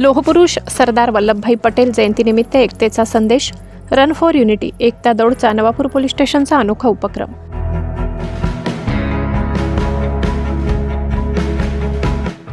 लोहपुरुष सरदार वल्लभभाई पटेल जयंतीनिमित्त एकतेचा संदेश रन फॉर युनिटी एकता दौडचा नवापूर पोलीस स्टेशनचा अनोखा उपक्रम.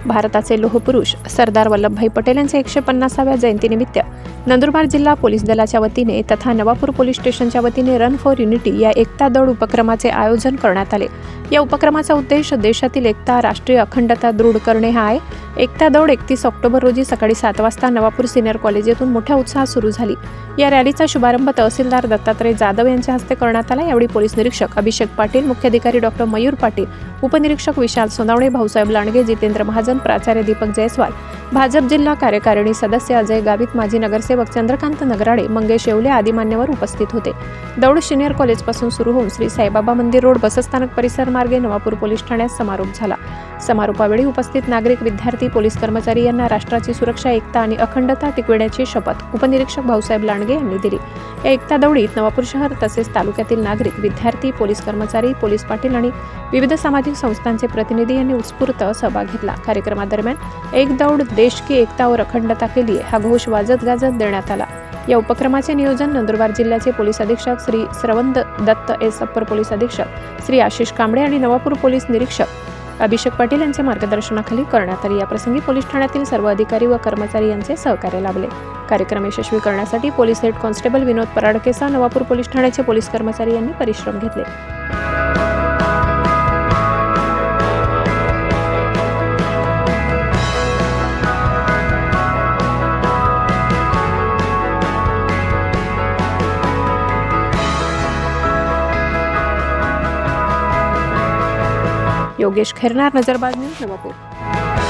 भारताचे लोहपुरुष सरदार वल्लभभाई पटेल यांच्या एकशे पन्नासाव्या जयंतीनिमित्त नंदुरबार जिल्हा पोलीस दलाच्या वतीने तथा नवापूर पोलीस स्टेशनच्या वतीने रन फॉर युनिटी या एकता दौड उपक्रमाचे आयोजन करण्यात आले. या उपक्रमाचा उद्देश देशातील एकता राष्ट्रीय अखंडता दृढ करणे हा आहे. एकता दौड एकतीस ऑक्टोबर रोजी सकाळी सात वाजता नवापूर सिनियर कॉलेज येथून मोठ्या उत्साहात सुरू झाली. या रॅलीचा शुभारंभ तहसीलदार दत्तात्रय जाधव यांच्या हस्ते करण्यात आला. यावेळी पोलीस निरीक्षक अभिषेक पाटील मुख्याधिकारी डॉक्टर मयूर पाटील उपनिरीक्षक विशाल सोनावणे भाऊसाहेब लांडगे जितेंद्र महाजन प्राचार्य दीपक जयस्वाल भाजप जिल्हा कार्यकारिणी सदस्य अजय गावित माजी नगरसेवक चंद्रकांत नगराडे मंगेश येवले आदी मान्यवर उपस्थित होते. दौड सिनियर कॉलेजपासून सुरू होऊन श्री साईबाबा मंदिर रोड बसस्थानक परिसर मार्गे नवापूर पोलीस ठाण्यात समारोप झाला. समारोपावेळी उपस्थित नागरिक विद्यार्थी पोलीस कर्मचारी यांना राष्ट्राची सुरक्षा एकता आणि अखंडता टिकविण्याची शपथ उपनिरीक्षक भाऊसाहेब लांडगे यांनी दिली. या एकता दौडीत नवापूर शहर तसेच तालुक्यातील नागरिक विद्यार्थी पोलीस कर्मचारी पोलीस पाटील आणि विविध सामाजिक संस्थांचे प्रतिनिधी यांनी उत्स्फूर्त सहभाग घेतला. कार्यक्रमादरम्यान एक दौड देश की एकता और अखंडता के लिए हा घोष वाजत गाजत देण्यात आला. या उपक्रमाचे नियोजन नंदुरबार जिल्ह्याचे पोलीस अधीक्षक Shri Shravand Datta S upper police अधीक्षक श्री आशिष कांबळे आणि नवापूर पोलीस निरीक्षक अभिषेक पाटील यांच्या मार्गदर्शनाखाली करण्यात आली. याप्रसंगी पोलीस ठाण्यातील सर्व अधिकारी व कर्मचारी यांचे सहकार्य लाभले. कार्यक्रम यशस्वी करण्यासाठी पोलीस हेड कॉन्स्टेबल विनोद पराडकेसह नवापूर पोलीस ठाण्याचे पोलीस कर्मचारी यांनी परिश्रम घेतले. योगेश खैरनार नजरबाज न्यूज नवापूर.